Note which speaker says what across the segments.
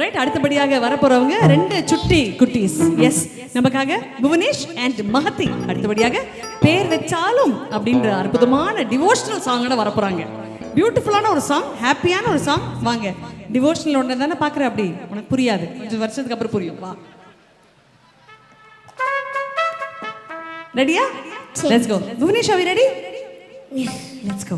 Speaker 1: Right அடுத்தபடியாக வரப்போறவங்க ரெண்டு சுட்டி குட்டீஸ். எஸ் நமக்காக புவனேஷ் அண்ட் மகதி அடுத்தபடியாக பேர் வச்சாலும் அப்படின்ற அற்புதமான டிவோஷனல் சாங்கோட வரப்போறாங்க. பியூட்டிஃபுல்லான ஒரு சாங் ஹாப்பியான ஒரு சாங் வாங்க டிவோஷனல் ஒன்று தானே பார்க்குற அப்படி? உனக்கு புரியாது. கொஞ்சம் வருஷத்துக்கு அப்புறம் புரியும். வா. ரெடியா let's go Bhuvanesh are we ready let's go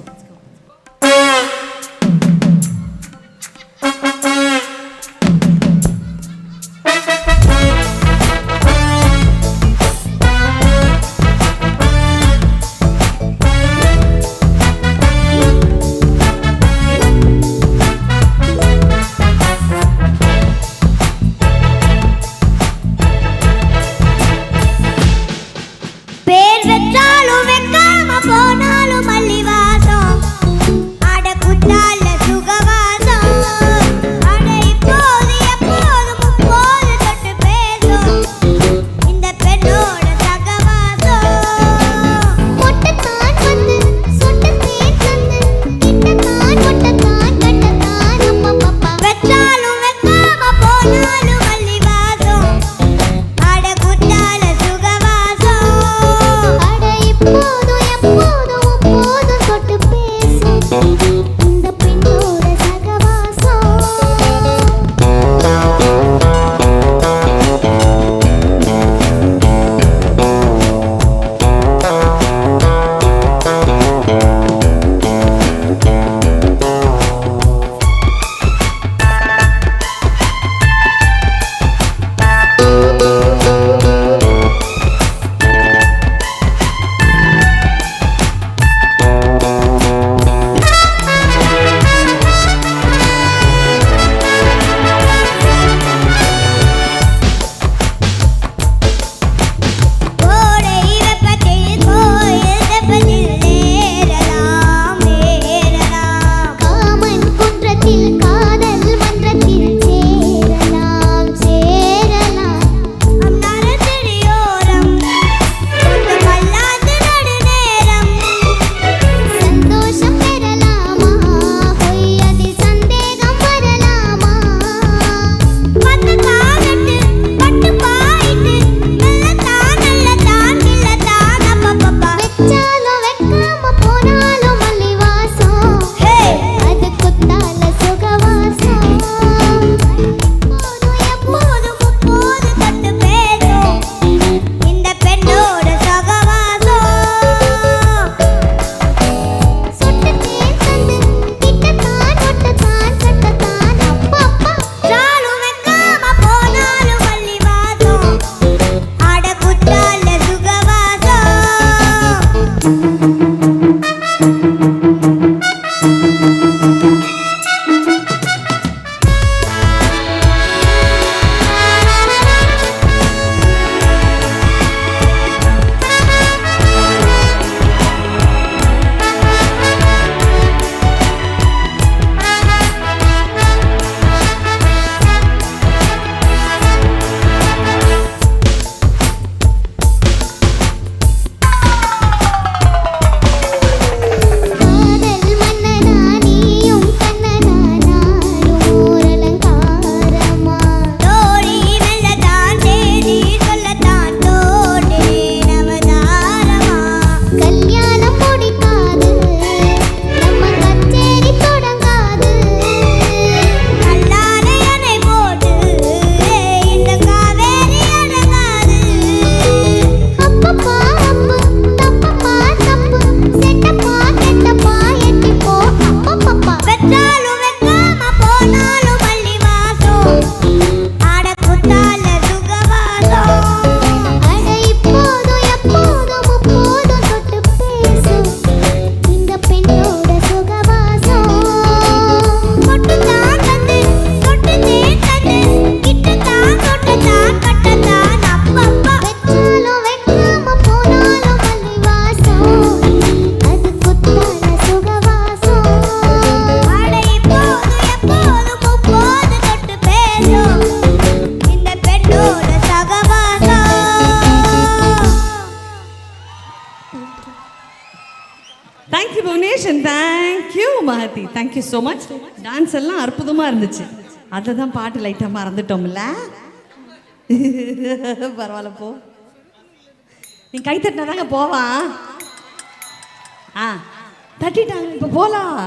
Speaker 2: thank
Speaker 1: thank you Bhuvanesh and thank you Magathi thank you so much dance எல்லாம் அற்புதமாக இருந்துச்சு.
Speaker 2: அதை தான் பாட்டு லைட்டாக மறந்துட்டோம்ல. பரவாயில்ல போ. நீ கை தட்டினா தாங்க போவான். ஆ தட்டிட்டாங்க இப்போ போகலாம்